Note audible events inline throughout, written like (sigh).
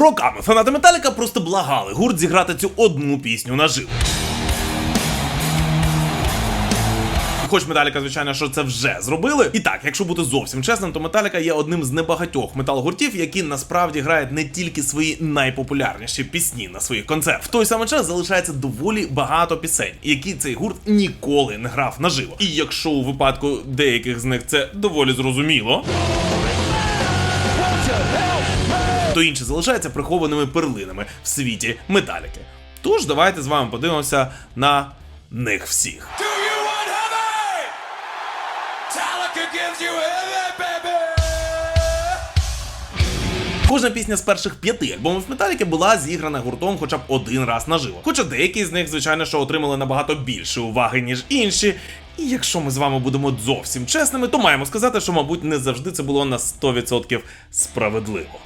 Роками фанати Металіка просто благали гурт зіграти цю одну пісню наживо. Хоч Металіка, звичайно, що це вже зробили. І так, якщо бути зовсім чесним, то Металіка є одним з небагатьох метал-гуртів, які насправді грають не тільки свої найпопулярніші пісні на своїх концертах. В той самий час залишається доволі багато пісень, які цей гурт ніколи не грав наживо. І якщо у випадку деяких з них це доволі зрозуміло. То інші залишаються прихованими перлинами в світі металіки. Тож давайте з вами подивимося на них всіх. Do you want heaven? Gives you Кожна пісня з перших п'яти альбомів Металіки була зіграна гуртом хоча б один раз наживо. Хоча деякі з них, звичайно, що отримали набагато більше уваги, ніж інші. І якщо ми з вами будемо зовсім чесними, то маємо сказати, що, мабуть, не завжди це було на 100% справедливо.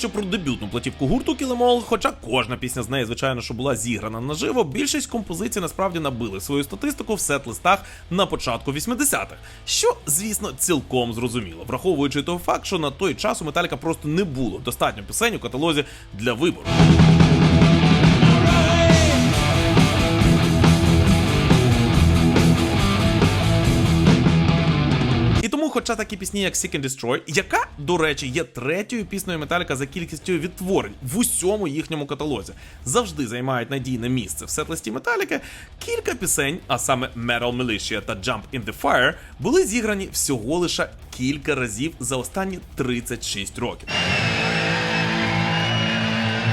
Тож, про дебютну платівку гурту Кілемол, хоча кожна пісня з неї, звичайно, що була зіграна наживо, більшість композицій насправді набили свою статистику в сет-листах на початку 80-х. Що, звісно, цілком зрозуміло, враховуючи той факт, що на той час у Металіка просто не було достатньо пісень у каталозі для вибору. Хоча такі пісні, як Seek and Destroy, яка, до речі, є третьою піснею Металіка за кількістю відтворень в усьому їхньому каталозі, завжди займають надійне місце в сетлисті Металіки, кілька пісень, а саме Metal Militia та Jump in the Fire, були зіграні всього лише кілька разів за останні 36 років.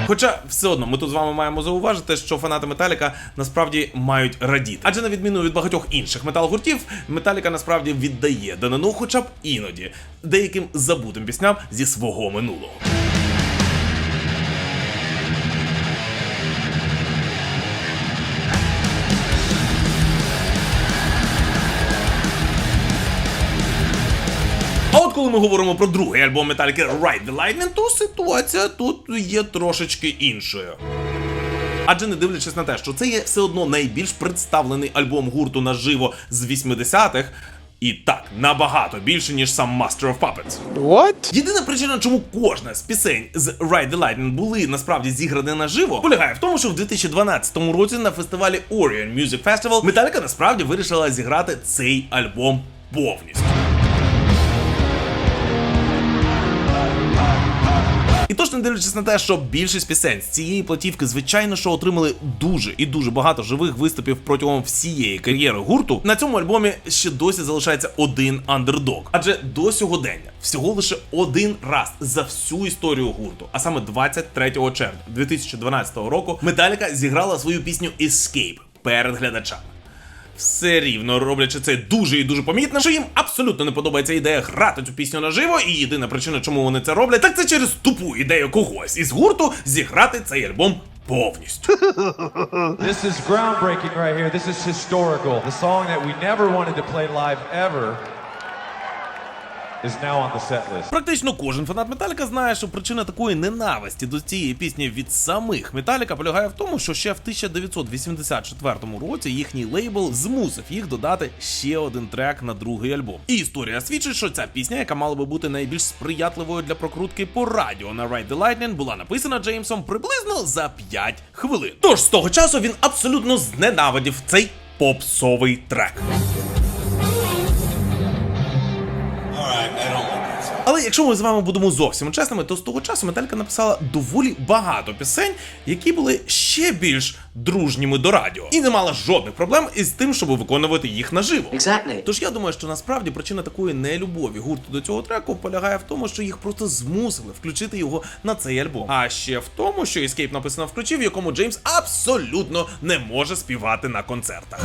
Хоча все одно ми тут з вами маємо зауважити, що фанати Металіка насправді мають радіти. Адже на відміну від багатьох інших метал-гуртів, Металіка насправді віддає данину, хоча б іноді, деяким забутим пісням зі свого минулого. Коли ми говоримо про другий альбом Металіки Ride the Lightning, то ситуація тут є трошечки іншою. Адже не дивлячись на те, що це є все одно найбільш представлений альбом гурту наживо з 80-х, і так, набагато більше, ніж сам Master of Puppets. What? Єдина причина, чому кожна з пісень з Ride the Lightning були насправді зіграні наживо, полягає в тому, що в 2012 році на фестивалі Orion Music Festival Металіка насправді вирішила зіграти цей альбом повністю. Тож, не дивлячись на те, що більшість пісень з цієї платівки, звичайно, що отримали дуже і дуже багато живих виступів протягом всієї кар'єри гурту, на цьому альбомі ще досі залишається один андердог. Адже до сьогодення всього лише один раз за всю історію гурту, а саме 23 червня 2012 року, Металіка зіграла свою пісню Escape перед глядачами все рівно роблячи це дуже і дуже помітно, що їм абсолютно не подобається ідея грати цю пісню наживо, і єдина причина, чому вони це роблять, так це через тупу ідею когось із гурту зіграти цей альбом повністю. (laughs) This is groundbreaking right here. This is historical. The song that we never wanted to play live ever is now on the set list. Практично кожен фанат Металіка знає, що причина такої ненависті до цієї пісні від самих Металіка полягає в тому, що ще в 1984 році їхній лейбл змусив їх додати ще один трек на другий альбом. І історія свідчить, що ця пісня, яка мала би бути найбільш сприятливою для прокрутки по радіо на Ride the Lightning, була написана Джеймсом приблизно за 5 хвилин. Тож з того часу він абсолютно зненавидів цей попсовий трек. Але якщо ми з вами будемо зовсім чесними, то з того часу Металіка написала доволі багато пісень, які були ще більш дружніми до радіо, і не мала жодних проблем із тим, щоб виконувати їх наживо. Exactly. Тож я думаю, що насправді причина такої нелюбові гурту до цього треку полягає в тому, що їх просто змусили включити його на цей альбом. А ще в тому, що Escape написано в ключі, в якому Джеймс абсолютно не може співати на концертах.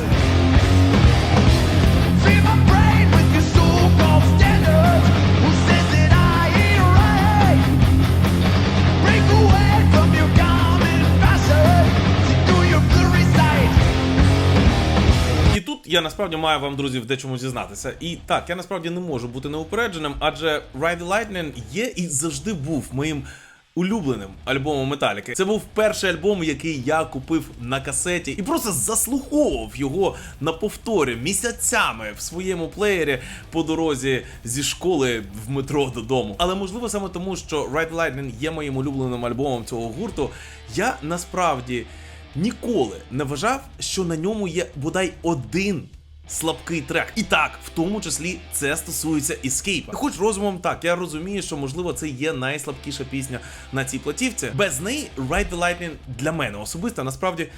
Я насправді маю вам, друзі, в дечому зізнатися. І так, я насправді не можу бути неупередженим, адже Ride the Lightning є і завжди був моїм улюбленим альбомом Металіки. Це був перший альбом, який я купив на касеті і просто заслуховував його на повторі місяцями в своєму плеєрі по дорозі зі школи в метро додому. Але можливо саме тому, що Ride Lightning є моїм улюбленим альбомом цього гурту, я насправді ніколи не вважав, що на ньому є бодай один слабкий трек. І так, в тому числі це стосується іскейпа. Хоч розумом так, я розумію, що можливо це є найслабкіша пісня на цій платівці. Без неї Ride the Lightning для мене особисто насправді.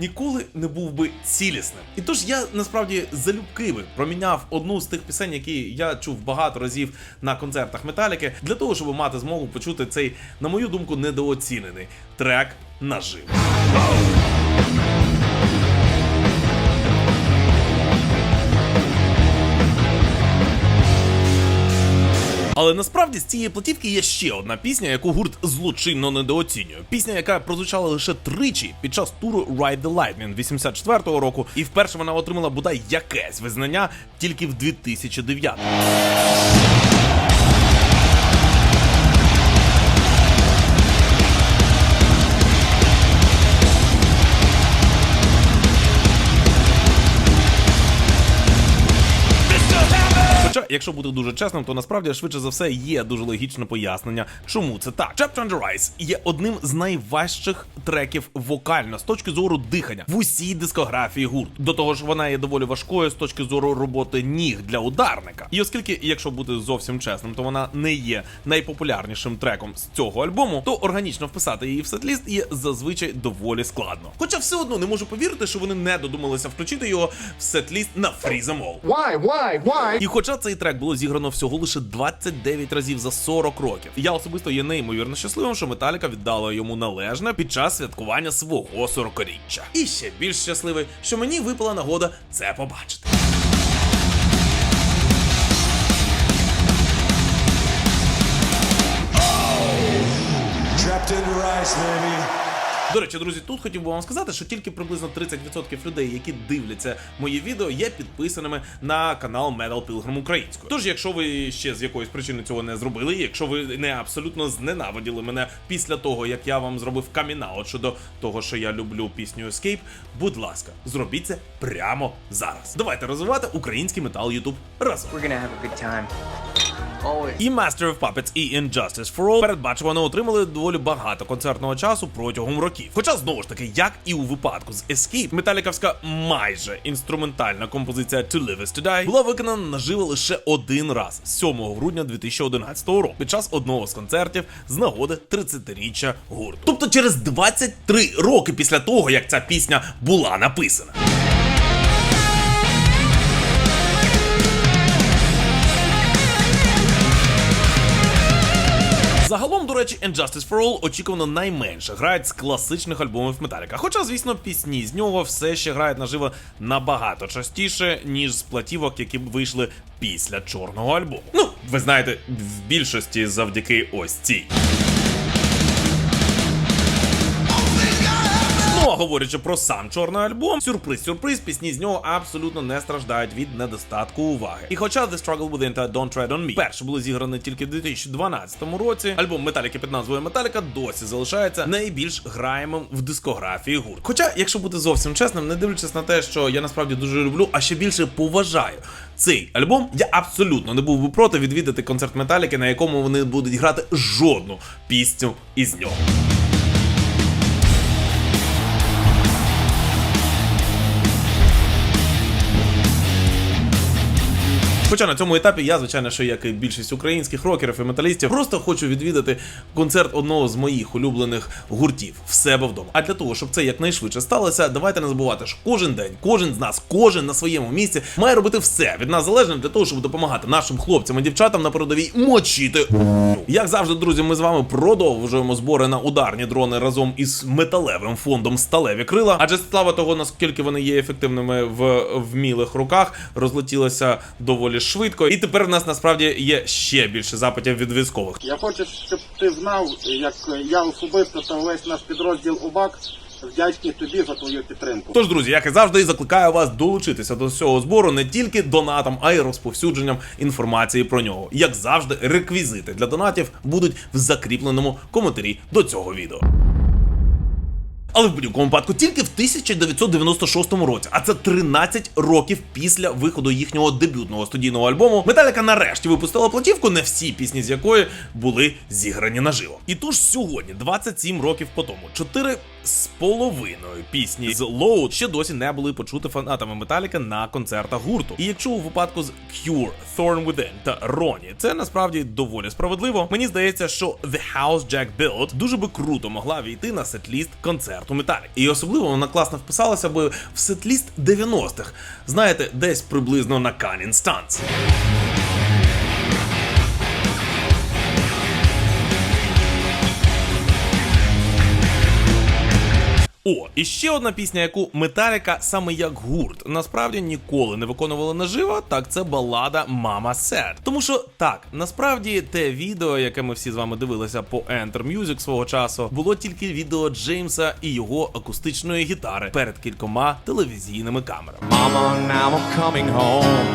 Ніколи не був би цілісним. І тож я насправді залюбки би проміняв одну з тих пісень, які я чув багато разів на концертах Металіки, для того, щоб мати змогу почути цей, на мою думку, недооцінений трек наживо. Але насправді з цієї платівки є ще одна пісня, яку гурт злочинно недооцінює. Пісня, яка прозвучала лише тричі під час туру Ride the Lightning 84-го року, і вперше вона отримала бодай якесь визнання тільки в 2009. Хоча, якщо бути дуже чесним, то насправді швидше за все є дуже логічне пояснення, чому це так. Chapter on the Rise є одним з найважчих треків вокально з точки зору дихання в усій дискографії гурт. До того ж, вона є доволі важкою з точки зору роботи ніг для ударника. І оскільки, якщо бути зовсім чесним, то вона не є найпопулярнішим треком з цього альбому, то органічно вписати її в сетліст є зазвичай доволі складно. Хоча все одно не можу повірити, що вони не додумалися включити його в сетліст на Free. Why, why, why? І хоча цей трек було зіграно всього лише 29 разів за 40 років, я особисто є неймовірно щасливим, що Металіка віддала йому належне під час святкування свого 40-річчя. І ще більш щасливий, що мені випала нагода це побачити. Trapped in rice, baby. До речі, друзі, тут хотів би вам сказати, що тільки приблизно 30% людей, які дивляться мої відео, є підписаними на канал Metal Pilgrim українською. Тож, якщо ви ще з якоїсь причини цього не зробили, якщо ви не абсолютно зненавиділи мене після того, як я вам зробив камінаут щодо того, що я люблю пісню Escape, будь ласка, зробіть це прямо зараз. Давайте розвивати український метал Ютуб разом. We're gonna have a good time. І Master of Puppets і Injustice for All передбачувано отримали доволі багато концертного часу протягом років. Хоча знову ж таки, як і у випадку з Escape, металікавська майже інструментальна композиція To Live Is To Die була виконана наживо лише один раз 7 грудня 2011 року під час одного з концертів з нагоди 30-річчя гурту. Тобто через 23 роки після того, як ця пісня була написана. До речі, Injustice for All очікувано найменше грають з класичних альбомів Металіка. Хоча, звісно, пісні з нього все ще грають наживо набагато частіше, ніж з платівок, які вийшли після чорного альбому. Ну, ви знаєте, в більшості завдяки ось цій. Говорячи про сам чорний альбом, сюрприз, сюрприз, пісні з нього абсолютно не страждають від недостатку уваги. І хоча The Struggle Within та Don't Tread On Me перше були зіграні тільки в 2012 році, альбом Металіки під назвою Металіка досі залишається найбільш граємим в дискографії гурт. Хоча, якщо бути зовсім чесним, не дивлячись на те, що я насправді дуже люблю, а ще більше поважаю цей альбом, я абсолютно не був би проти відвідати концерт Металіки, на якому вони будуть грати жодну пісню із нього. Хоча на цьому етапі я, звичайно, що як і більшість українських рокерів і металістів, просто хочу відвідати концерт одного з моїх улюблених гуртів в себе вдома. А для того, щоб це якнайшвидше сталося, давайте не забувати, що кожен день, кожен з нас, кожен на своєму місці має робити все від нас залежне для того, щоб допомагати нашим хлопцям і дівчатам на передовій мочити. Як завжди, друзі, ми з вами продовжуємо збори на ударні дрони разом із металевим фондом Сталеві крила. Адже слава того, наскільки вони є ефективними в вмілих руках, розлетілося доволі швидко. І тепер в нас насправді є ще більше запитів від військових. Я хочу, щоб ти знав, як я особисто та весь наш підрозділ УБАК вдячні тобі за твою підтримку. Тож, друзі, як і завжди, закликаю вас долучитися до цього збору не тільки донатом, а й розповсюдженням інформації про нього. Як завжди, реквізити для донатів будуть в закріпленому коментарі до цього відео. Але в будь-якому випадку тільки в 1996 році, а це 13 років після виходу їхнього дебютного студійного альбому, Металіка нарешті випустила платівку, не всі пісні з якої були зіграні наживо. І тож сьогодні, 27 років по тому, чотири з половиною пісні з Load ще досі не були почути фанатами Металіка на концертах гурту. І якщо у випадку з Cure, Thorn Within та Ronnie це насправді доволі справедливо, мені здається, що The House Jack Built дуже би круто могла війти на сетліст концерту Металік. І особливо вона класно вписалася би в сетліст 90-х. Знаєте, десь приблизно на Canning Stance. І ще одна пісня, яку Металіка саме як гурт насправді ніколи не виконувала наживо, так це балада Мама Said. Тому що так, насправді те відео, яке ми всі з вами дивилися по Enter Music свого часу, було тільки відео Джеймса і його акустичної гітари перед кількома телевізійними камерами. Mama, now I'm coming home.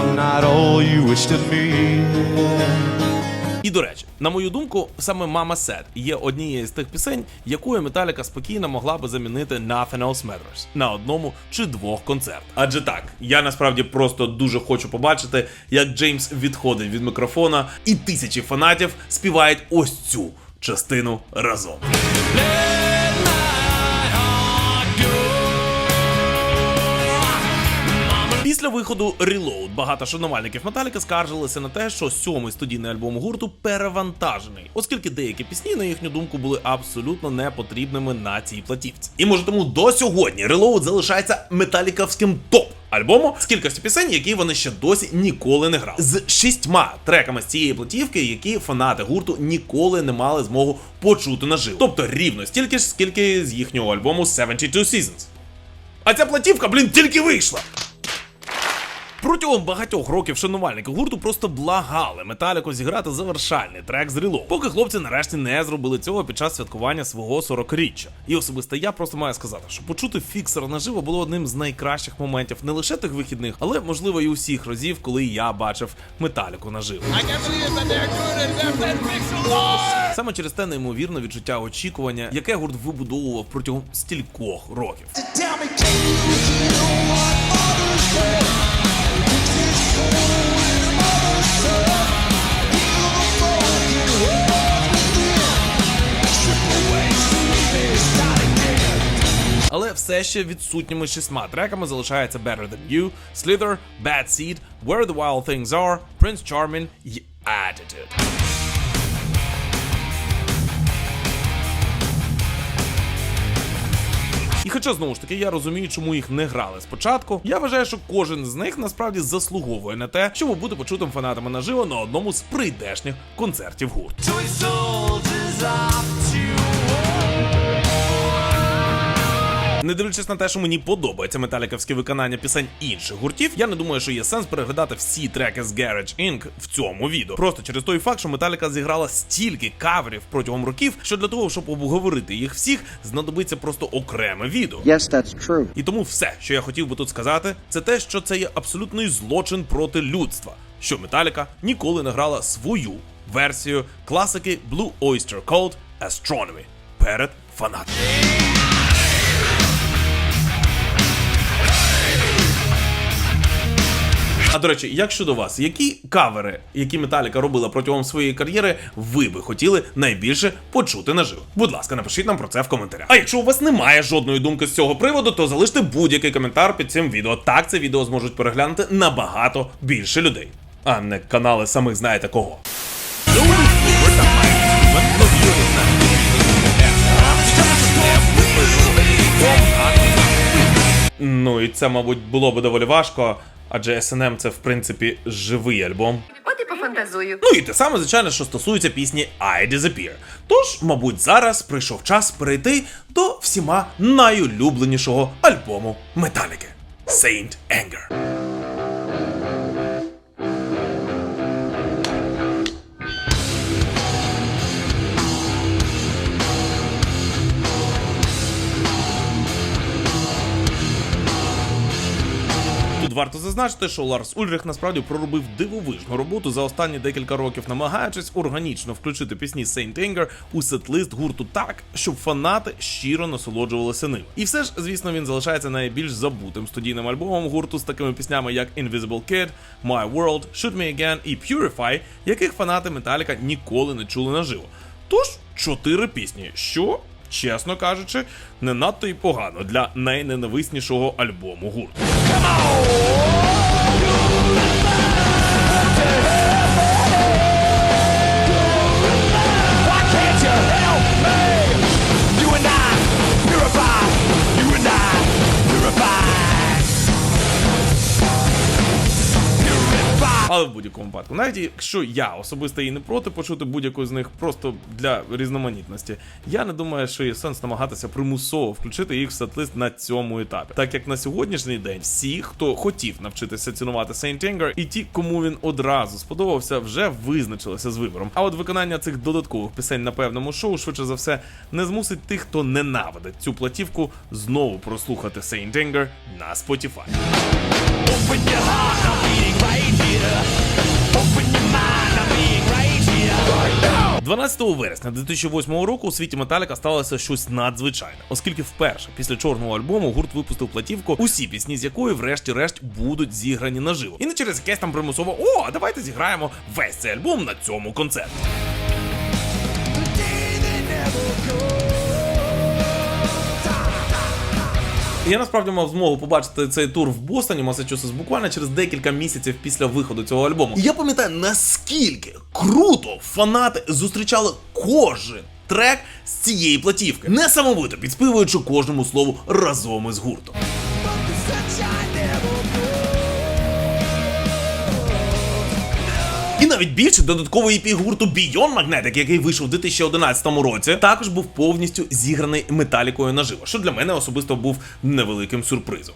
I'm not all you wish to be. І до речі, на мою думку, саме Мама Сет є однією з тих пісень, якою Металіка спокійно могла би замінити Nothing Else Matters на одному чи двох концертах. Адже так, я насправді просто дуже хочу побачити, як Джеймс відходить від мікрофона, і тисячі фанатів співають ось цю частину разом. Виходу Reload багато шанувальників Металіка скаржилися на те, що сьомий студійний альбом гурту перевантажений, оскільки деякі пісні, на їхню думку, були абсолютно непотрібними на цій платівці. І може тому до сьогодні Reload залишається металікавським топ. Альбому з кількістю пісень, які вони ще досі ніколи не грали, з шістьма треками з цієї платівки, які фанати гурту ніколи не мали змогу почути наживо. Тобто рівно стільки ж, скільки з їхнього альбому 72 Seasons. А ця платівка, блін, тільки вийшла. Протягом багатьох років шанувальники гурту просто благали Металіку зіграти завершальний трек з Reload, поки хлопці нарешті не зробили цього під час святкування свого 40-річчя. І особисто я просто маю сказати, що почути фіксера наживо було одним з найкращих моментів не лише тих вихідних, але можливо і усіх разів, коли я бачив Металіку наживо. Саме через те неймовірне відчуття очікування, яке гурт вибудовував протягом стількох років. Але все ще відсутніми шістьма треками залишається Better Than You, Slither, Bad Seed, Where the Wild Things Are, Prince Charming і Attitude. І хоча знову ж таки я розумію, чому їх не грали спочатку, я вважаю, що кожен з них насправді заслуговує на те, щоб бути почутим фанатами наживо на одному з прийдешніх концертів гурту. Не дивлячись на те, що мені подобається металіківське виконання пісень інших гуртів, я не думаю, що є сенс переглядати всі треки з Garage Inc. в цьому відео. Просто через той факт, що Металіка зіграла стільки каверів протягом років, що для того, щоб обговорити їх всіх, знадобиться просто окреме відео. Yes, that's true. І тому все, що я хотів би тут сказати, це те, що це є абсолютний злочин проти людства. Що Металіка ніколи не грала свою версію класики Blue Oyster Cult Astronomy перед фанатами. А до речі, як щодо вас, які кавери, які Металіка робила протягом своєї кар'єри, ви би хотіли найбільше почути наживо? Будь ласка, напишіть нам про це в коментарях. А якщо у вас немає жодної думки з цього приводу, то залиште будь-який коментар під цим відео. Так це відео зможуть переглянути набагато більше людей, а не канали самих знаєте кого. Ну і це, мабуть, було б доволі важко, адже SNM це в принципі живий альбом. От і пофантазую. Ну і те саме, звичайно, що стосується пісні I Disappear. Тож, мабуть, зараз прийшов час перейти до всіма найулюбленішого альбому Металіки Saint Anger. Варто зазначити, що Ларс Ульрих насправді проробив дивовижну роботу за останні декілька років, намагаючись органічно включити пісні Saint Anger у сетлист гурту так, щоб фанати щиро насолоджувалися ним. І все ж, звісно, він залишається найбільш забутим студійним альбомом гурту з такими піснями, як Invisible Kid, My World, Shoot Me Again і Purify, яких фанати Металіка ніколи не чули наживо. Тож чотири пісні, що. Чесно кажучи, не надто й погано для найненависнішого альбому гурту. Але в будь-якому випадку, навіть якщо я особисто і не проти почути будь-яку з них просто для різноманітності, я не думаю, що є сенс намагатися примусово включити їх в сетлист на цьому етапі. Так як на сьогоднішній день всі, хто хотів навчитися цінувати Saint Anger, і ті, кому він одразу сподобався, вже визначилися з вибором. А от виконання цих додаткових пісень на певному шоу, швидше за все, не змусить тих, хто ненавидить цю платівку, знову прослухати Saint Anger на Spotify. Open your heart, I'm beating here. Open your mind, I'm being right here. Right now. 12 вересня 2008 року у світі Металіка сталося щось надзвичайне, оскільки вперше після чорного альбому гурт випустив платівку, усі пісні з якої, врешті-решт, будуть зіграні наживо. І не через якесь там примусово о, давайте зіграємо весь цей альбом на цьому концерті. Я насправді мав змогу побачити цей тур в Бостоні, Масачусетс, буквально через декілька місяців після виходу цього альбому. І я пам'ятаю, наскільки круто фанати зустрічали кожен трек з цієї платівки, несамовито підспівуючи кожному слову разом із гуртом. Навіть більше додатковий EP гурту Beyond Magnetic, який вийшов у 2011 році, також був повністю зіграний металікою наживо, що для мене особисто був невеликим сюрпризом.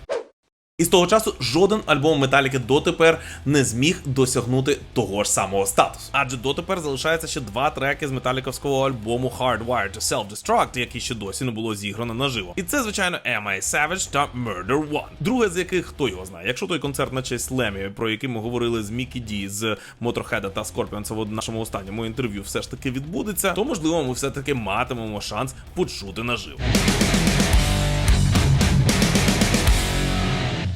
І з того часу жоден альбом Металіки дотепер не зміг досягнути того ж самого статусу. Адже дотепер залишається ще два треки з металіковського альбому Hardwired to Self-Destruct, які ще досі не було зіграно наживо. І це, звичайно, Am I Savage та Murder One. Друге з яких хто його знає. Якщо той концерт на честь Лемі, про який ми говорили з Мікі Ді, з Motorhead та Scorpions в нашому останньому інтерв'ю, все ж таки відбудеться, то можливо ми все таки матимемо шанс почути наживо.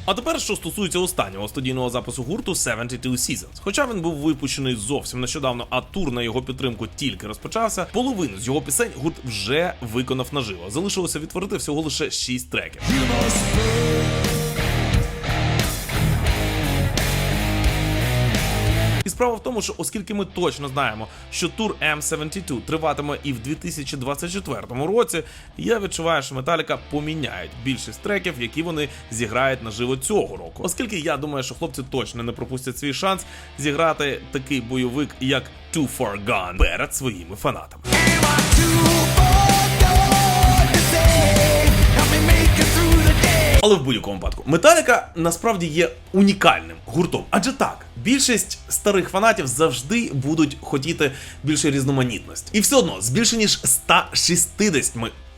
А тепер, що стосується останнього студійного запису гурту 72 Seasons. Хоча він був випущений зовсім нещодавно, а тур на його підтримку тільки розпочався, половину з його пісень гурт вже виконав наживо. Залишилося відтворити всього лише 6 треків. Справа в тому, що оскільки ми точно знаємо, що тур М72 триватиме і в 2024 році, я відчуваю, що Металіка поміняють більшість треків, які вони зіграють наживо цього року. Оскільки я думаю, що хлопці точно не пропустять свій шанс зіграти такий бойовик, як Too Far Gone перед своїми фанатами. Але в будь-якому випадку Металіка насправді є унікальним гуртом. Адже так, більшість старих фанатів завжди будуть хотіти більше різноманітності. І все одно з більше ніж 160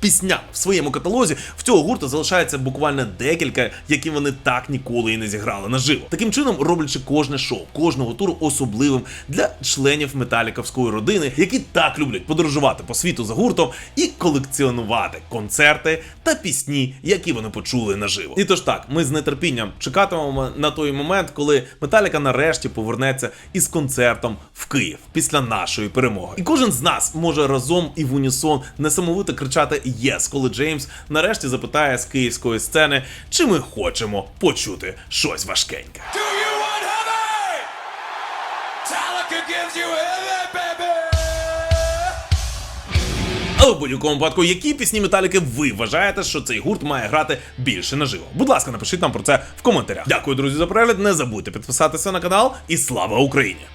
піснями в своєму каталозі в цього гурту залишається буквально декілька, які вони так ніколи і не зіграли наживо. Таким чином, роблячи кожне шоу, кожного туру особливим для членів металіковської родини, які так люблять подорожувати по світу за гуртом і колекціонувати концерти та пісні, які вони почули наживо. І тож так, ми з нетерпінням чекатимемо на той момент, коли Металіка нарешті повернеться із концертом в Київ після нашої перемоги. І кожен з нас може разом і в унісон несамовито кричати єс, коли Джеймс нарешті запитає з київської сцени, чи ми хочемо почути щось важкеньке. Але в будь-якому випадку, які пісні металіки ви вважаєте, що цей гурт має грати більше наживо? Будь ласка, напишіть нам про це в коментарях. Дякую, друзі, за перегляд. Не забудьте підписатися на канал і слава Україні!